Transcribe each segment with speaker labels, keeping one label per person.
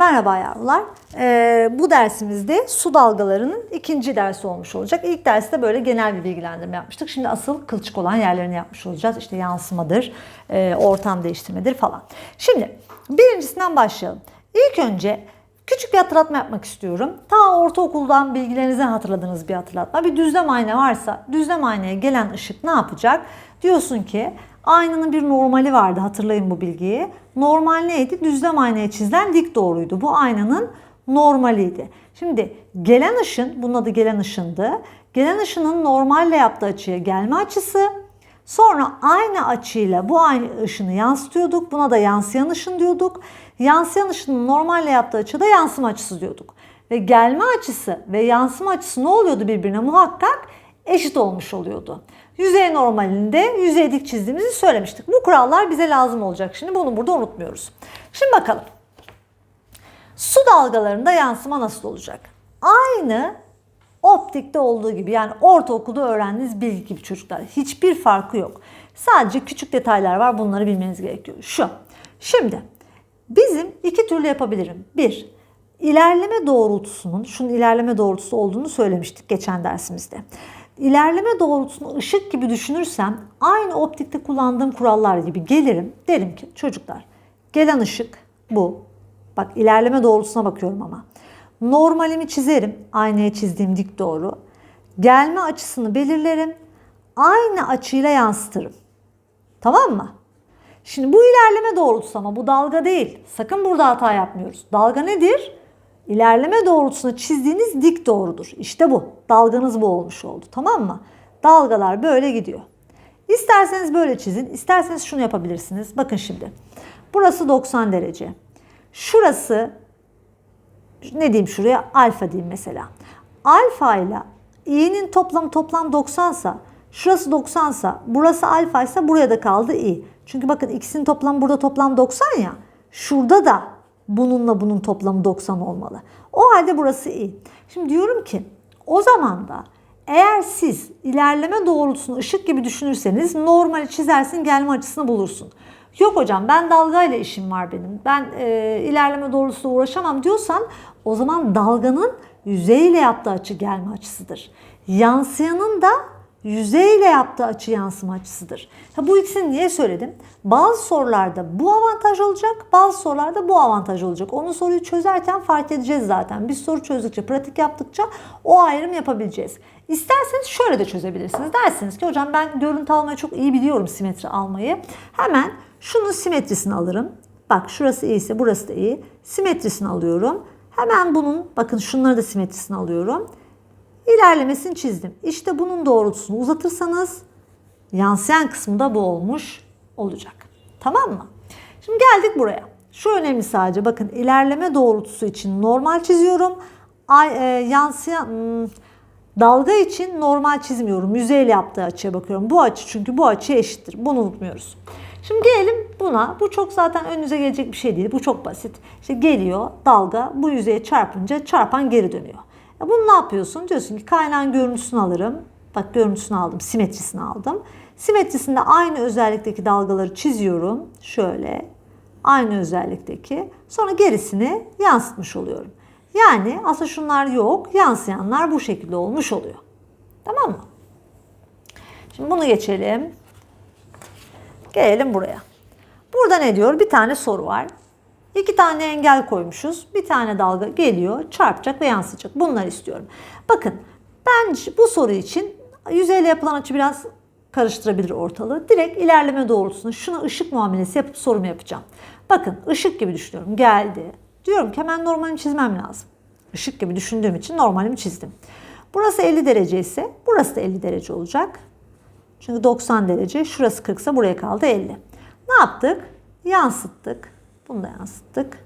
Speaker 1: Merhaba yavrular. Ee, bu dersimizde su dalgalarının ikinci dersi olmuş olacak. İlk derste böyle genel bir bilgilendirme yapmıştık. Şimdi asıl kılçık olan yerlerini yapmış olacağız. İşte yansımadır, e, ortam değiştirmedir falan. Şimdi birincisinden başlayalım. İlk önce küçük bir hatırlatma yapmak istiyorum. Ta ortaokuldan bilgilerinizi hatırladığınız bir hatırlatma. Bir düzlem ayna varsa düzlem aynaya gelen ışık ne yapacak? Diyorsun ki Aynanın bir normali vardı hatırlayın bu bilgiyi. Normal neydi? Düzlem aynaya çizilen dik doğruydu. Bu aynanın normaliydi. Şimdi gelen ışın, bunun adı gelen ışındı. Gelen ışının normalle yaptığı açıya gelme açısı. Sonra aynı açıyla bu aynı ışını yansıtıyorduk. Buna da yansıyan ışın diyorduk. Yansıyan ışının normalle yaptığı açıda yansıma açısı diyorduk. Ve gelme açısı ve yansıma açısı ne oluyordu birbirine muhakkak? Eşit olmuş oluyordu. Yüzey normalinde yüzey dik çizdiğimizi söylemiştik. Bu kurallar bize lazım olacak. Şimdi bunu burada unutmuyoruz. Şimdi bakalım. Su dalgalarında yansıma nasıl olacak? Aynı optikte olduğu gibi yani ortaokulda öğrendiğiniz bilgi gibi çocuklar. Hiçbir farkı yok. Sadece küçük detaylar var. Bunları bilmeniz gerekiyor. Şu. Şimdi bizim iki türlü yapabilirim. Bir, ilerleme doğrultusunun, şunun ilerleme doğrultusu olduğunu söylemiştik geçen dersimizde ilerleme doğrultusunu ışık gibi düşünürsem aynı optikte kullandığım kurallar gibi gelirim. Derim ki çocuklar gelen ışık bu. Bak ilerleme doğrultusuna bakıyorum ama. Normalimi çizerim. Aynaya çizdiğim dik doğru. Gelme açısını belirlerim. Aynı açıyla yansıtırım. Tamam mı? Şimdi bu ilerleme doğrultusu ama bu dalga değil. Sakın burada hata yapmıyoruz. Dalga nedir? İlerleme doğrultusuna çizdiğiniz dik doğrudur. İşte bu. Dalganız bu olmuş oldu. Tamam mı? Dalgalar böyle gidiyor. İsterseniz böyle çizin. isterseniz şunu yapabilirsiniz. Bakın şimdi. Burası 90 derece. Şurası ne diyeyim şuraya? Alfa diyeyim mesela. Alfa ile i'nin toplamı toplam 90 sa şurası 90 sa burası alfa ise buraya da kaldı i. Çünkü bakın ikisinin toplamı burada toplam 90 ya. Şurada da bununla bunun toplamı 90 olmalı. O halde burası iyi. Şimdi diyorum ki o zaman da eğer siz ilerleme doğrultusunu ışık gibi düşünürseniz normali çizersin gelme açısını bulursun. Yok hocam ben dalgayla işim var benim. Ben e, ilerleme doğrultusuyla uğraşamam diyorsan o zaman dalganın yüzeyle yaptığı açı gelme açısıdır. Yansıyanın da yüzeyle yaptığı açı yansıma açısıdır. Ha, bu ikisini niye söyledim? Bazı sorularda bu avantaj olacak, bazı sorularda bu avantaj olacak. Onu soruyu çözerken fark edeceğiz zaten. Biz soru çözdükçe, pratik yaptıkça o ayrım yapabileceğiz. İsterseniz şöyle de çözebilirsiniz. Dersiniz ki hocam ben görüntü almayı çok iyi biliyorum simetri almayı. Hemen şunun simetrisini alırım. Bak şurası iyi ise burası da iyi. Simetrisini alıyorum. Hemen bunun bakın şunları da simetrisini alıyorum ilerlemesini çizdim. İşte bunun doğrultusunu uzatırsanız yansıyan kısmında bu olmuş olacak. Tamam mı? Şimdi geldik buraya. Şu önemli sadece bakın ilerleme doğrultusu için normal çiziyorum. Ay, e, yansıyan hmm, dalga için normal çizmiyorum. Yüzeyle yaptığı açıya bakıyorum. Bu açı çünkü bu açı eşittir. Bunu unutmuyoruz. Şimdi gelelim buna. Bu çok zaten önünüze gelecek bir şey değil. Bu çok basit. İşte geliyor dalga bu yüzeye çarpınca çarpan geri dönüyor. Ya bunu ne yapıyorsun? Diyorsun ki kaynağın görüntüsünü alırım. Bak görüntüsünü aldım, simetrisini aldım. Simetrisinde aynı özellikteki dalgaları çiziyorum. Şöyle aynı özellikteki. Sonra gerisini yansıtmış oluyorum. Yani aslında şunlar yok, yansıyanlar bu şekilde olmuş oluyor. Tamam mı? Şimdi bunu geçelim. Gelelim buraya. Burada ne diyor? Bir tane soru var. İki tane engel koymuşuz. Bir tane dalga geliyor, çarpacak ve yansıyacak. Bunları istiyorum. Bakın ben bu soru için yüzeyle yapılan açı biraz karıştırabilir ortalığı. Direkt ilerleme doğrultusunda şuna ışık muamelesi yapıp sorumu yapacağım. Bakın ışık gibi düşünüyorum. Geldi. Diyorum ki hemen normalimi çizmem lazım. Işık gibi düşündüğüm için normalimi çizdim. Burası 50 derece ise burası da 50 derece olacak. Çünkü 90 derece. Şurası 40 ise buraya kaldı 50. Ne yaptık? Yansıttık. Bunu da yansıttık.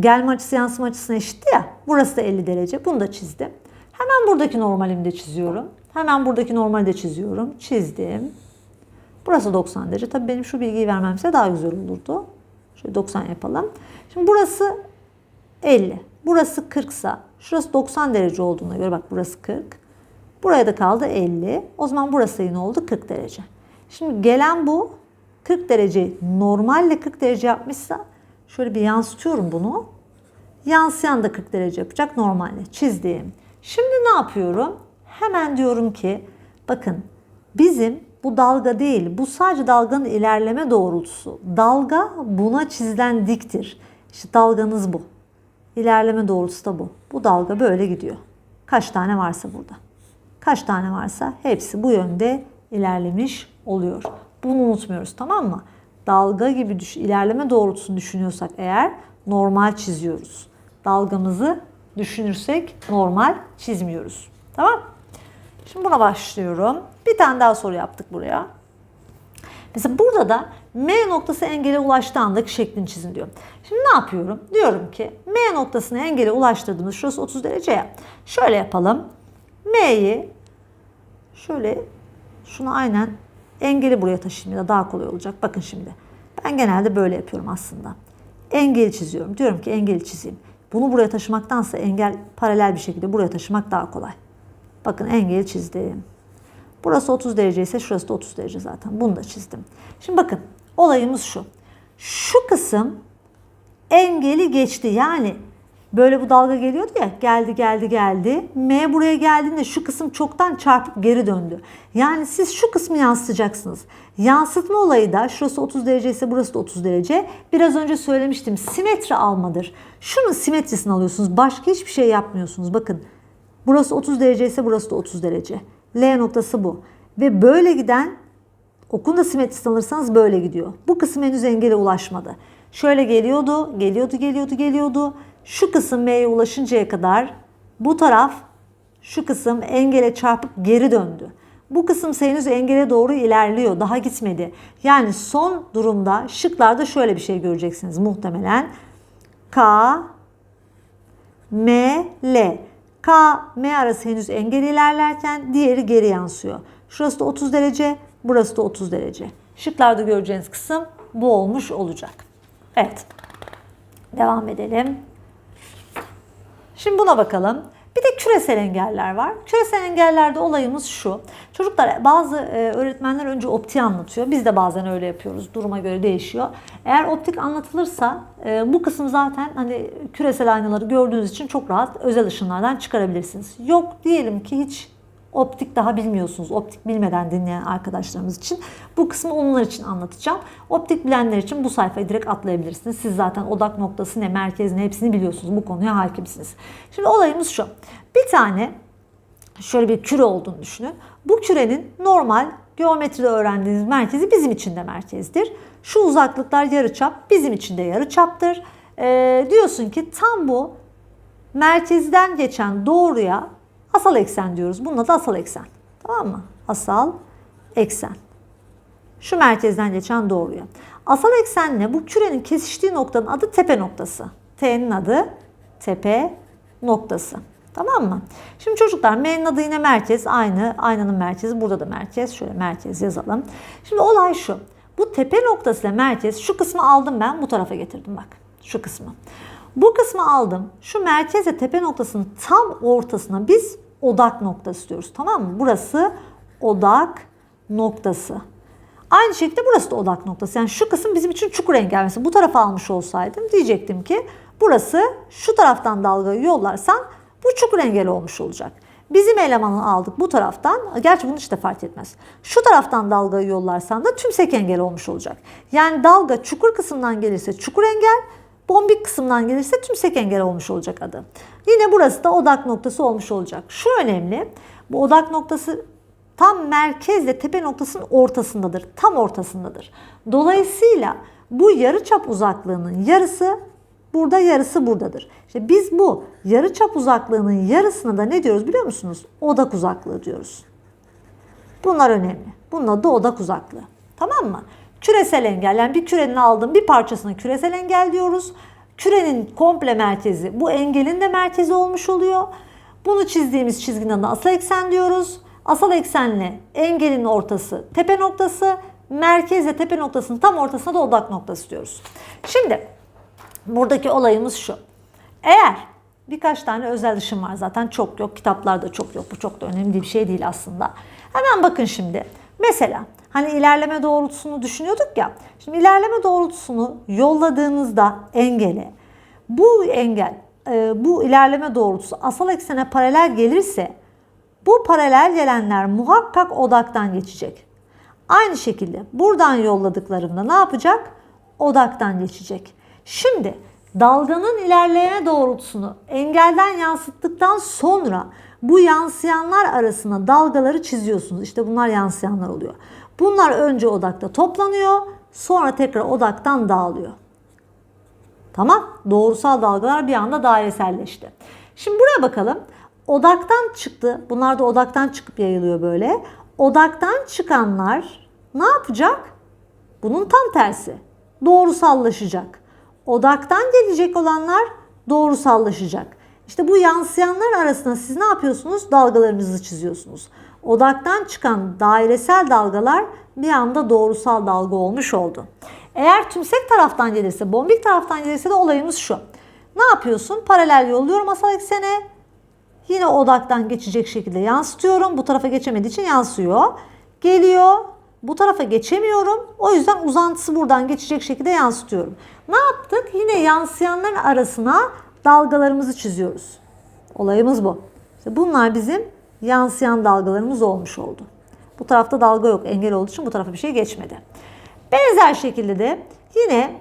Speaker 1: Gelme açısı yansıma açısına eşitti ya. Burası da 50 derece. Bunu da çizdim. Hemen buradaki normalimi de çiziyorum. Hemen buradaki normali de çiziyorum. Çizdim. Burası 90 derece. Tabii benim şu bilgiyi vermemse daha güzel olurdu. Şöyle 90 yapalım. Şimdi burası 50. Burası 40 sa şurası 90 derece olduğuna göre bak burası 40. Buraya da kaldı 50. O zaman burası yine oldu 40 derece. Şimdi gelen bu. 40 derece normalle 40 derece yapmışsa şöyle bir yansıtıyorum bunu. Yansıyan da 40 derece yapacak normalde. Çizdim. Şimdi ne yapıyorum? Hemen diyorum ki bakın bizim bu dalga değil. Bu sadece dalganın ilerleme doğrultusu. Dalga buna çizilen diktir. İşte dalganız bu. İlerleme doğrultusu da bu. Bu dalga böyle gidiyor. Kaç tane varsa burada. Kaç tane varsa hepsi bu yönde ilerlemiş oluyor. Bunu unutmuyoruz tamam mı? Dalga gibi düş ilerleme doğrultusunu düşünüyorsak eğer normal çiziyoruz. Dalgamızı düşünürsek normal çizmiyoruz. Tamam? Şimdi buna başlıyorum. Bir tane daha soru yaptık buraya. Mesela burada da M noktası engele ulaştığı andaki şeklini çizin diyor. Şimdi ne yapıyorum? Diyorum ki M noktasını engele ulaştırdığımız şurası 30 derece ya. Şöyle yapalım. M'yi şöyle şunu aynen engeli buraya taşıyayım ya da daha kolay olacak. Bakın şimdi. Ben genelde böyle yapıyorum aslında. Engeli çiziyorum. Diyorum ki engeli çizeyim. Bunu buraya taşımaktansa engel paralel bir şekilde buraya taşımak daha kolay. Bakın engeli çizdim. Burası 30 derece ise şurası da 30 derece zaten. Bunu da çizdim. Şimdi bakın olayımız şu. Şu kısım engeli geçti. Yani böyle bu dalga geliyordu ya geldi geldi geldi. M buraya geldiğinde şu kısım çoktan çarpıp geri döndü. Yani siz şu kısmı yansıtacaksınız. Yansıtma olayı da şurası 30 derece ise burası da 30 derece. Biraz önce söylemiştim simetri almadır. Şunun simetrisini alıyorsunuz. Başka hiçbir şey yapmıyorsunuz. Bakın burası 30 derece ise burası da 30 derece. L noktası bu. Ve böyle giden okun da simetrisini alırsanız böyle gidiyor. Bu kısım henüz engele ulaşmadı. Şöyle geliyordu, geliyordu, geliyordu, geliyordu. Şu kısım M'ye ulaşıncaya kadar bu taraf şu kısım engele çarpıp geri döndü. Bu kısım henüz engele doğru ilerliyor. Daha gitmedi. Yani son durumda şıklarda şöyle bir şey göreceksiniz muhtemelen. K, M, L. K, M arası henüz engel ilerlerken diğeri geri yansıyor. Şurası da 30 derece, burası da 30 derece. Şıklarda göreceğiniz kısım bu olmuş olacak. Evet. Devam edelim. Şimdi buna bakalım. Bir de küresel engeller var. Küresel engellerde olayımız şu. Çocuklar bazı e, öğretmenler önce optiği anlatıyor. Biz de bazen öyle yapıyoruz. Duruma göre değişiyor. Eğer optik anlatılırsa e, bu kısım zaten hani küresel aynaları gördüğünüz için çok rahat özel ışınlardan çıkarabilirsiniz. Yok diyelim ki hiç optik daha bilmiyorsunuz. Optik bilmeden dinleyen arkadaşlarımız için bu kısmı onlar için anlatacağım. Optik bilenler için bu sayfayı direkt atlayabilirsiniz. Siz zaten odak noktası ne, merkez ne hepsini biliyorsunuz. Bu konuya hakimsiniz. Şimdi olayımız şu. Bir tane şöyle bir küre olduğunu düşünün. Bu kürenin normal geometride öğrendiğiniz merkezi bizim için de merkezdir. Şu uzaklıklar yarıçap bizim için de yarıçaptır. Ee, diyorsun ki tam bu merkezden geçen doğruya asal eksen diyoruz. Bunun adı asal eksen. Tamam mı? Asal eksen. Şu merkezden geçen doğruya. Asal eksenle bu kürenin kesiştiği noktanın adı tepe noktası. T'nin adı tepe noktası. Tamam mı? Şimdi çocuklar M'nin adı yine merkez. Aynı. Aynanın merkezi. Burada da merkez. Şöyle merkez yazalım. Şimdi olay şu. Bu tepe noktasıyla merkez şu kısmı aldım ben bu tarafa getirdim bak. Şu kısmı. Bu kısmı aldım. Şu merkezle tepe noktasının tam ortasına biz odak noktası diyoruz. Tamam mı? Burası odak noktası. Aynı şekilde burası da odak noktası. Yani şu kısım bizim için çukur engel. Mesela bu tarafa almış olsaydım diyecektim ki burası şu taraftan dalgayı yollarsan bu çukur engel olmuş olacak. Bizim elemanı aldık bu taraftan. Gerçi bunu hiç de fark etmez. Şu taraftan dalgayı yollarsan da tümsek engel olmuş olacak. Yani dalga çukur kısımdan gelirse çukur engel, bombik kısımdan gelirse tümsek engel olmuş olacak adı. Yine burası da odak noktası olmuş olacak. Şu önemli. Bu odak noktası tam merkezle tepe noktasının ortasındadır. Tam ortasındadır. Dolayısıyla bu yarıçap uzaklığının yarısı burada yarısı buradadır. İşte biz bu yarıçap uzaklığının yarısına da ne diyoruz biliyor musunuz? Odak uzaklığı diyoruz. Bunlar önemli. Bunun adı odak uzaklığı. Tamam mı? Küresel engel yani bir kürenin aldığım bir parçasına küresel engel diyoruz. Kürenin komple merkezi bu engelin de merkezi olmuş oluyor. Bunu çizdiğimiz çizginin adına asal eksen diyoruz. Asal eksenle engelin ortası tepe noktası, merkezle tepe noktasının tam ortasına da odak noktası diyoruz. Şimdi buradaki olayımız şu. Eğer birkaç tane özel ışın var zaten çok yok, kitaplarda çok yok. Bu çok da önemli bir şey değil aslında. Hemen bakın şimdi. Mesela hani ilerleme doğrultusunu düşünüyorduk ya. Şimdi ilerleme doğrultusunu yolladığınızda engele bu engel e, bu ilerleme doğrultusu asal eksene paralel gelirse bu paralel gelenler muhakkak odaktan geçecek. Aynı şekilde buradan yolladıklarımda ne yapacak? Odaktan geçecek. Şimdi dalganın ilerleme doğrultusunu engelden yansıttıktan sonra bu yansıyanlar arasına dalgaları çiziyorsunuz. İşte bunlar yansıyanlar oluyor. Bunlar önce odakta toplanıyor, sonra tekrar odaktan dağılıyor. Tamam. Doğrusal dalgalar bir anda daireselleşti. Şimdi buraya bakalım. Odaktan çıktı. Bunlar da odaktan çıkıp yayılıyor böyle. Odaktan çıkanlar ne yapacak? Bunun tam tersi. Doğrusallaşacak. Odaktan gelecek olanlar doğrusallaşacak. İşte bu yansıyanlar arasında siz ne yapıyorsunuz? Dalgalarınızı çiziyorsunuz. Odaktan çıkan dairesel dalgalar bir anda doğrusal dalga olmuş oldu. Eğer tümsek taraftan gelirse, bombik taraftan gelirse de olayımız şu. Ne yapıyorsun? Paralel yolluyorum asal eksene. Yine odaktan geçecek şekilde yansıtıyorum. Bu tarafa geçemediği için yansıyor. Geliyor. Bu tarafa geçemiyorum. O yüzden uzantısı buradan geçecek şekilde yansıtıyorum. Ne yaptık? Yine yansıyanların arasına dalgalarımızı çiziyoruz. Olayımız bu. İşte bunlar bizim yansıyan dalgalarımız olmuş oldu. Bu tarafta dalga yok. Engel olduğu için bu tarafa bir şey geçmedi. Benzer şekilde de yine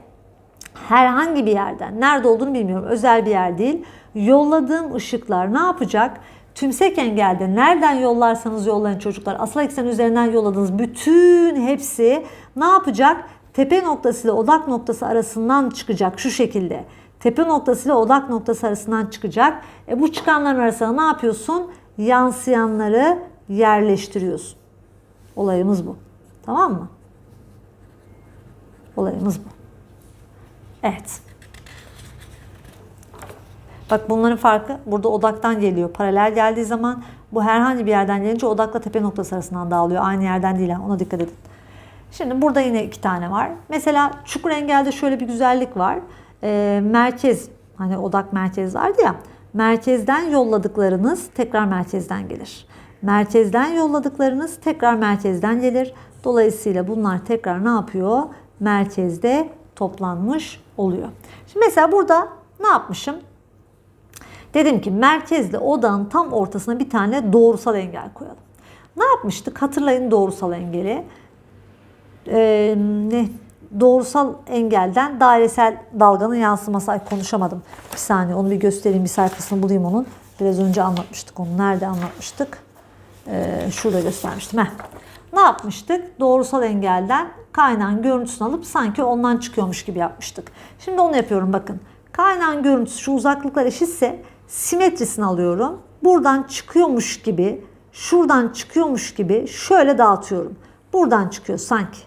Speaker 1: herhangi bir yerden, nerede olduğunu bilmiyorum, özel bir yer değil. Yolladığım ışıklar ne yapacak? Tümsek engelde nereden yollarsanız yollayın çocuklar. Asıl eksen üzerinden yolladığınız bütün hepsi ne yapacak? Tepe noktası ile odak noktası arasından çıkacak şu şekilde. Tepe noktası ile odak noktası arasından çıkacak. E bu çıkanların arasına ne yapıyorsun? Yansıyanları yerleştiriyorsun. Olayımız bu. Tamam mı? Olayımız bu. Evet. Bak bunların farkı burada odaktan geliyor. Paralel geldiği zaman bu herhangi bir yerden gelince odakla tepe noktası arasından dağılıyor. Aynı yerden değil. Ona dikkat edin. Şimdi burada yine iki tane var. Mesela çukur engelde şöyle bir güzellik var. Ee, merkez, hani odak merkez vardı ya. Merkezden yolladıklarınız tekrar merkezden gelir. Merkezden yolladıklarınız tekrar merkezden gelir. Dolayısıyla bunlar tekrar ne yapıyor? Merkezde toplanmış oluyor. Şimdi mesela burada ne yapmışım? Dedim ki merkezle odağın tam ortasına bir tane doğrusal engel koyalım. Ne yapmıştık? Hatırlayın doğrusal engeli. Ee, ne? Doğrusal engelden dairesel dalganın yansıması. Ay konuşamadım. Bir saniye onu bir göstereyim. Bir sayfasını bulayım onun. Biraz önce anlatmıştık onu. Nerede anlatmıştık? Ee, şurada göstermiştim. Heh. Ne yapmıştık? Doğrusal engelden kaynağın görüntüsünü alıp sanki ondan çıkıyormuş gibi yapmıştık. Şimdi onu yapıyorum bakın. Kaynağın görüntüsü şu uzaklıklar eşitse simetrisini alıyorum. Buradan çıkıyormuş gibi, şuradan çıkıyormuş gibi şöyle dağıtıyorum. Buradan çıkıyor sanki.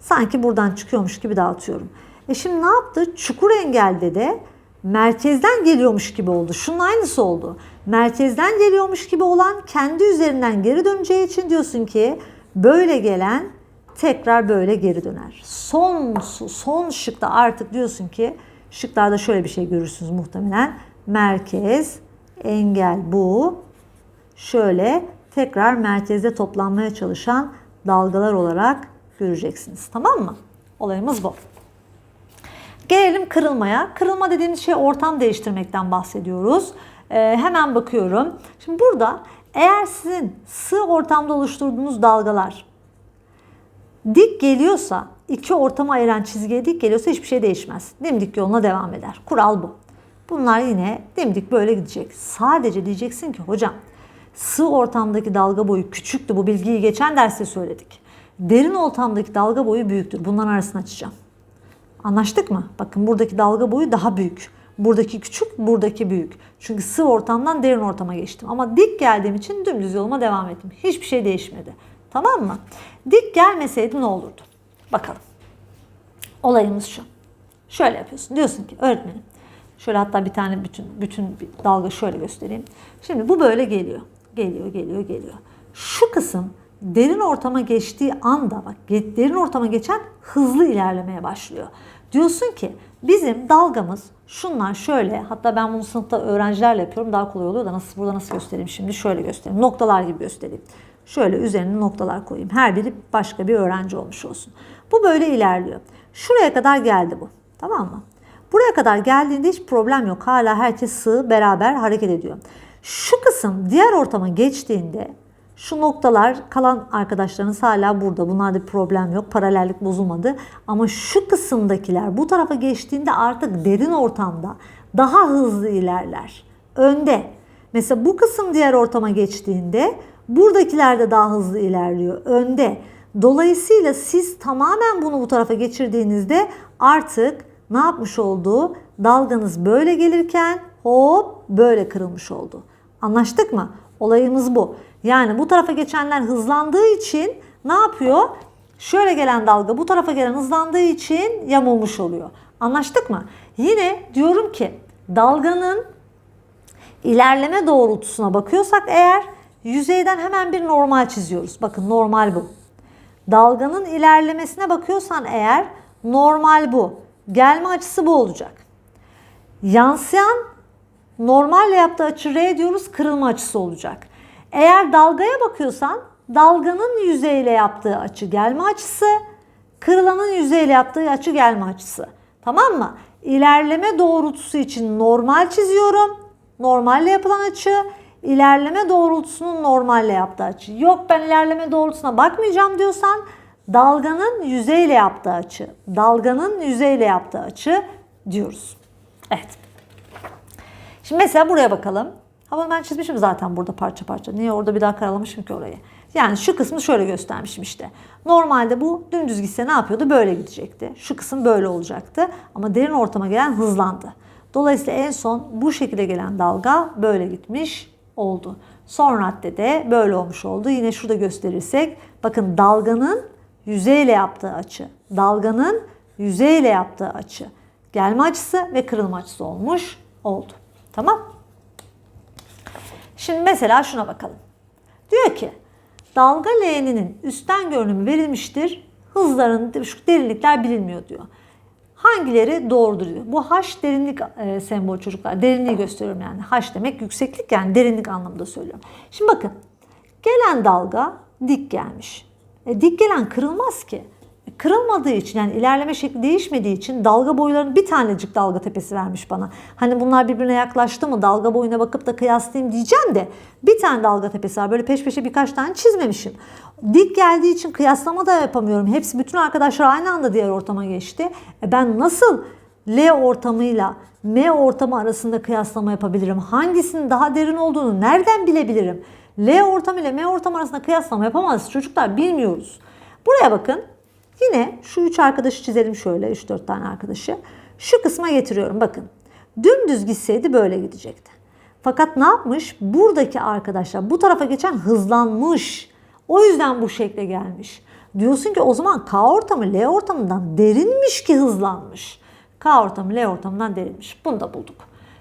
Speaker 1: Sanki buradan çıkıyormuş gibi dağıtıyorum. E şimdi ne yaptı? Çukur engelde de merkezden geliyormuş gibi oldu. Şunun aynısı oldu. Merkezden geliyormuş gibi olan kendi üzerinden geri döneceği için diyorsun ki böyle gelen tekrar böyle geri döner. Son son şıkta artık diyorsun ki şıklarda şöyle bir şey görürsünüz muhtemelen. Merkez, engel bu. Şöyle tekrar merkezde toplanmaya çalışan dalgalar olarak göreceksiniz. Tamam mı? Olayımız bu. Gelelim kırılmaya. Kırılma dediğimiz şey ortam değiştirmekten bahsediyoruz. Ee, hemen bakıyorum. Şimdi burada eğer sizin sığ ortamda oluşturduğunuz dalgalar dik geliyorsa, iki ortama ayıran çizgiye dik geliyorsa hiçbir şey değişmez. Dimdik yoluna devam eder. Kural bu. Bunlar yine dimdik böyle gidecek. Sadece diyeceksin ki hocam sığ ortamdaki dalga boyu küçüktü. Bu bilgiyi geçen derste söyledik. Derin ortamdaki dalga boyu büyüktür. Bunların arasını açacağım. Anlaştık mı? Bakın buradaki dalga boyu daha büyük. Buradaki küçük, buradaki büyük. Çünkü sığ ortamdan derin ortama geçtim. Ama dik geldiğim için dümdüz yoluma devam ettim. Hiçbir şey değişmedi. Tamam mı? Dik gelmeseydi ne olurdu? Bakalım. Olayımız şu. Şöyle yapıyorsun. Diyorsun ki öğretmenim şöyle hatta bir tane bütün bütün bir dalga şöyle göstereyim. Şimdi bu böyle geliyor. Geliyor, geliyor, geliyor. Şu kısım derin ortama geçtiği anda bak derin ortama geçen hızlı ilerlemeye başlıyor. Diyorsun ki bizim dalgamız şunlar şöyle hatta ben bunu sınıfta öğrencilerle yapıyorum daha kolay oluyor da nasıl burada nasıl göstereyim şimdi şöyle göstereyim noktalar gibi göstereyim. Şöyle üzerine noktalar koyayım. Her biri başka bir öğrenci olmuş olsun. Bu böyle ilerliyor. Şuraya kadar geldi bu. Tamam mı? Buraya kadar geldiğinde hiç problem yok. Hala herkes sığ beraber hareket ediyor. Şu kısım diğer ortama geçtiğinde şu noktalar kalan arkadaşlarınız hala burada. Bunlarda bir problem yok. Paralellik bozulmadı. Ama şu kısımdakiler bu tarafa geçtiğinde artık derin ortamda daha hızlı ilerler. Önde. Mesela bu kısım diğer ortama geçtiğinde buradakiler de daha hızlı ilerliyor. Önde. Dolayısıyla siz tamamen bunu bu tarafa geçirdiğinizde artık ne yapmış oldu? Dalganız böyle gelirken hop böyle kırılmış oldu. Anlaştık mı? Olayımız bu. Yani bu tarafa geçenler hızlandığı için ne yapıyor? Şöyle gelen dalga bu tarafa gelen hızlandığı için yamulmuş oluyor. Anlaştık mı? Yine diyorum ki dalganın ilerleme doğrultusuna bakıyorsak eğer yüzeyden hemen bir normal çiziyoruz. Bakın normal bu. Dalganın ilerlemesine bakıyorsan eğer normal bu. Gelme açısı bu olacak. Yansıyan normalle yaptığı açı R diyoruz kırılma açısı olacak. Eğer dalgaya bakıyorsan dalganın yüzeyle yaptığı açı gelme açısı, kırılanın yüzeyle yaptığı açı gelme açısı. Tamam mı? İlerleme doğrultusu için normal çiziyorum. Normalle yapılan açı, ilerleme doğrultusunun normalle yaptığı açı. Yok ben ilerleme doğrultusuna bakmayacağım diyorsan dalganın yüzeyle yaptığı açı, dalganın yüzeyle yaptığı açı diyoruz. Evet. Şimdi mesela buraya bakalım. Ama ben çizmişim zaten burada parça parça. Niye orada bir daha karalamışım ki orayı? Yani şu kısmı şöyle göstermişim işte. Normalde bu dümdüz gitse ne yapıyordu? Böyle gidecekti. Şu kısım böyle olacaktı. Ama derin ortama gelen hızlandı. Dolayısıyla en son bu şekilde gelen dalga böyle gitmiş oldu. Son raddede böyle olmuş oldu. Yine şurada gösterirsek bakın dalganın yüzeyle yaptığı açı. Dalganın yüzeyle yaptığı açı. Gelme açısı ve kırılma açısı olmuş oldu. Tamam? Şimdi mesela şuna bakalım. Diyor ki dalga L'nin üstten görünümü verilmiştir. Hızların şu derinlikler bilinmiyor diyor. Hangileri doğrudur diyor. Bu H derinlik e, sembol çocuklar. Derinliği gösteriyorum yani. H demek yükseklik yani derinlik anlamında söylüyorum. Şimdi bakın. Gelen dalga dik gelmiş. E, dik gelen kırılmaz ki. Kırılmadığı için yani ilerleme şekli değişmediği için dalga boylarının bir tanecik dalga tepesi vermiş bana. Hani bunlar birbirine yaklaştı mı dalga boyuna bakıp da kıyaslayayım diyeceğim de bir tane dalga tepesi var. Böyle peş peşe birkaç tane çizmemişim. Dik geldiği için kıyaslama da yapamıyorum. Hepsi bütün arkadaşlar aynı anda diğer ortama geçti. E ben nasıl L ortamıyla M ortamı arasında kıyaslama yapabilirim? Hangisinin daha derin olduğunu nereden bilebilirim? L ortamı ile M ortamı arasında kıyaslama yapamaz. Çocuklar bilmiyoruz. Buraya bakın. Yine şu üç arkadaşı çizelim şöyle. 3-4 tane arkadaşı. Şu kısma getiriyorum. Bakın. Dümdüz gitseydi böyle gidecekti. Fakat ne yapmış? Buradaki arkadaşlar bu tarafa geçen hızlanmış. O yüzden bu şekle gelmiş. Diyorsun ki o zaman K ortamı L ortamından derinmiş ki hızlanmış. K ortamı L ortamından derinmiş. Bunu da bulduk.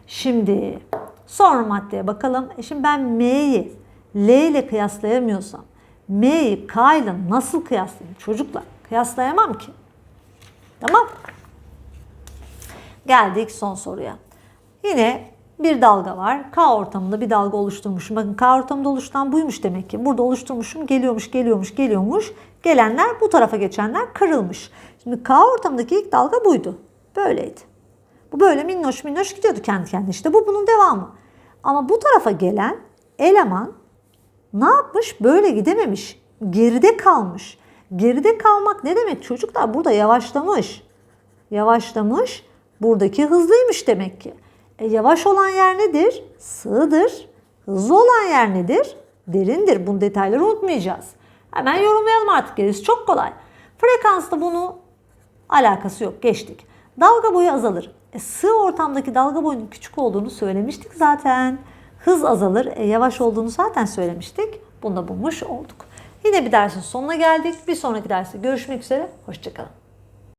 Speaker 1: Şimdi son maddeye bakalım. E şimdi ben M'yi L ile kıyaslayamıyorsam M'yi K ile nasıl kıyaslayayım çocuklar? Kıyaslayamam ki. Tamam. Geldik son soruya. Yine bir dalga var. K ortamında bir dalga oluşturmuşum. Bakın K ortamında oluşturan buymuş demek ki. Burada oluşturmuşum. Geliyormuş, geliyormuş, geliyormuş. Gelenler bu tarafa geçenler kırılmış. Şimdi K ortamındaki ilk dalga buydu. Böyleydi. Bu böyle minnoş minnoş gidiyordu kendi kendine. İşte bu bunun devamı. Ama bu tarafa gelen eleman ne yapmış? Böyle gidememiş. Geride kalmış. Geride kalmak ne demek çocuklar? Burada yavaşlamış. Yavaşlamış. Buradaki hızlıymış demek ki. E, yavaş olan yer nedir? Sığdır. Hızlı olan yer nedir? Derindir. Bu detayları unutmayacağız. Hemen yorumlayalım artık gerisi çok kolay. Frekansta bunu alakası yok. Geçtik. Dalga boyu azalır. E, sığ ortamdaki dalga boyunun küçük olduğunu söylemiştik zaten. Hız azalır. E, yavaş olduğunu zaten söylemiştik. Bunu da bulmuş olduk. Yine bir dersin sonuna geldik. Bir sonraki derste görüşmek üzere. Hoşçakalın.